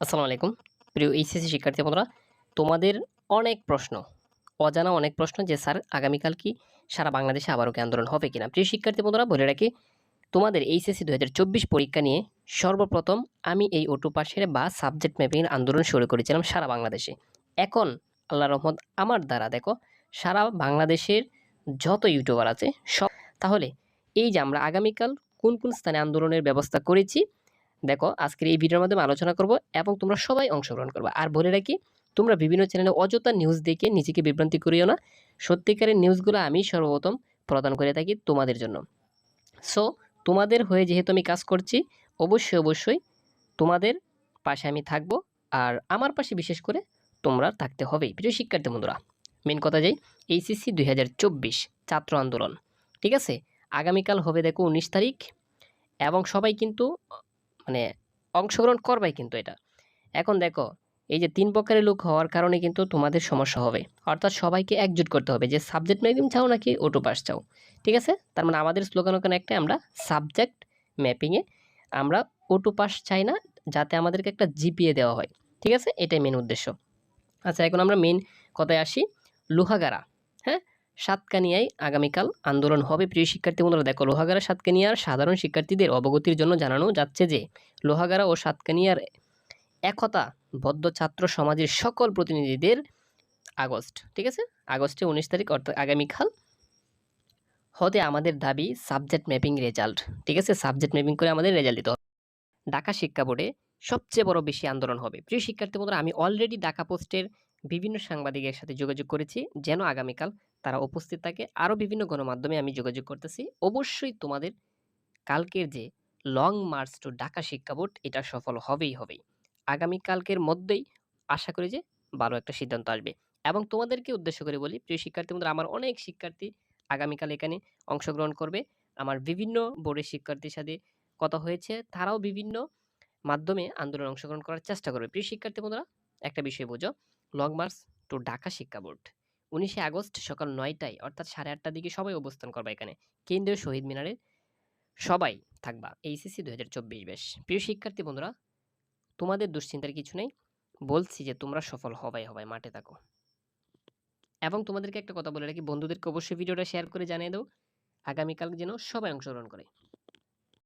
আসসালামু আলাইকুম। প্রিয় এইচএসসি শিক্ষার্থী বন্ধুরা, তোমাদের অনেক প্রশ্ন, অজানা অনেক প্রশ্ন যে, স্যার, আগামীকাল কি সারা বাংলাদেশে আবারও কি আন্দোলন হবে কিনা? প্রিয় শিক্ষার্থী বন্ধুরা, বলে রাখি, তোমাদের এইচএসসি দু হাজার চব্বিশ পরীক্ষা নিয়ে সর্বপ্রথম আমি এই অটো পাশের বা সাবজেক্ট ম্যাপিংয়ের আন্দোলন শুরু করেছিলাম সারা বাংলাদেশে। এখন আল্লাহ রহমত, আমার দ্বারা দেখো, সারা বাংলাদেশের যত ইউটিউবার আছে সব, তাহলে এই যে আমরা আগামীকাল কোন কোন স্থানে আন্দোলনের ব্যবস্থা করেছি দেখো, আজকের এই ভিডিওর মাধ্যমে আলোচনা করব এবং তোমরা সবাই অংশগ্রহণ করবে। আর বলে রাখি, তোমরা বিভিন্ন চ্যানেলে অযথা নিউজ দেখে নিজেকে বিভ্রান্তি করিও না। সত্যিকারের নিউজগুলো আমি সর্বপ্রথম প্রদান করে থাকি তোমাদের জন্য। সো তোমাদের হয়ে যেহেতু আমি কাজ করছি, অবশ্যই অবশ্যই তোমাদের পাশে আমি থাকব। আর আমার পাশে বিশেষ করে তোমরা থাকতে হবে। প্রিয় শিক্ষার্থী বন্ধুরা মেন কথা যাই এইচএসসি দুই হাজার চব্বিশ, ছাত্র আন্দোলন। ঠিক আছে? আগামীকাল হবে দেখো উনিশ তারিখ এবং সবাই কিন্তু মানে অংশগ্রহণ করবাই কিন্তু এটা। এখন দেখো, এই যে তিন প্রকারের লোক হওয়ার কারণে কিন্তু তোমাদের সমস্যা হবে। অর্থাৎ সবাইকে একজুট করতে হবে যে, সাবজেক্ট ম্যাপিং চাও নাকি অটো পাস চাও? ঠিক আছে? তার মানে আমাদের স্লোগান ওখানে একটা, আমরা সাবজেক্ট ম্যাপিংয়ে আমরা অটো পাস চাই না, যাতে আমাদেরকে একটা জিপিএ দেওয়া হয়। ঠিক আছে? এটাই মেন উদ্দেশ্য। আচ্ছা এখন আমরা মেন কথায় আসি। লোহাগাড়া হ্যাঁ? সাতকানিয়ায় আগামীকাল আন্দোলন হবে। প্রিয় শিক্ষার্থী বন্ধুরা, দেখো লোহাগাড়া সাতকানিয়ার সাধারণ শিক্ষার্থীদের অবগতির জন্য জানানো যাচ্ছে যে, লোহাগাড়া ও সাতকানিয়ার একতা বদ্ধ ছাত্র সমাজের সকল প্রতিনিধিদের আগস্ট, ঠিক আছে? আগস্টে উনিশ তারিখ, অর্থাৎ আগামীকাল হতে আমাদের দাবি সাবজেক্ট ম্যাপিং রেজাল্ট, ঠিক আছে? সাবজেক্ট ম্যাপিং করে আমাদের রেজাল্ট দিতে হবে। ঢাকা শিক্ষা বোর্ডে সবচেয়ে বড় বেশি আন্দোলন হবে। প্রিয় শিক্ষার্থী বন্ধুরা, আমি অলরেডি ঢাকা পোস্টের বিভিন্ন সাংবাদিকের সাথে যোগাযোগ করেছি যেন আগামীকাল তারা উপস্থিত থাকে। আরও বিভিন্ন গণমাধ্যমে আমি যোগাযোগ করতেছি। অবশ্যই তোমাদের কালকের যে লং মার্চ টু ঢাকা শিক্ষা বোর্ড, এটা সফল হবেই হবেই। আগামীকালকের মধ্যেই আশা করি যে ভালো একটা সিদ্ধান্ত আসবে। এবং তোমাদেরকে উদ্দেশ্য করে বলি, প্রিয় শিক্ষার্থী বন্ধুরা, আমার অনেক শিক্ষার্থী আগামীকাল এখানে অংশগ্রহণ করবে। আমার বিভিন্ন বোর্ডের শিক্ষার্থীর সাথে কথা হয়েছে। তারাও বিভিন্ন মাধ্যমে আন্দোলন অংশগ্রহণ করার চেষ্টা করবে। প্রিয় শিক্ষার্থী বন্ধুরা, একটা বিষয় বোঝো। লং মার্চ টু ঢাকা শিক্ষা বোর্ড। উনিশে আগস্ট সকাল নয়টায়, অর্থাৎ সাড়ে আটটার দিকে সবাই অবস্থান করবে এখানে। কেন্দ্রীয় শহীদ মিনারে সবাই থাকবা। এইচএসসি দু হাজার চব্বিশ বেশ। প্রিয় শিক্ষার্থী বন্ধুরা, তোমাদের দুশ্চিন্তার কিছু নেই? বলছি যে তোমরা সফল হবাই হবাই, মাঠে থাকো। এবং তোমাদেরকে একটা কথা বলে রাখি, বন্ধুদেরকে অবশ্যই ভিডিওটা শেয়ার করে জানিয়ে দাও। আগামীকাল যেন সবাই অংশগ্রহণ করে।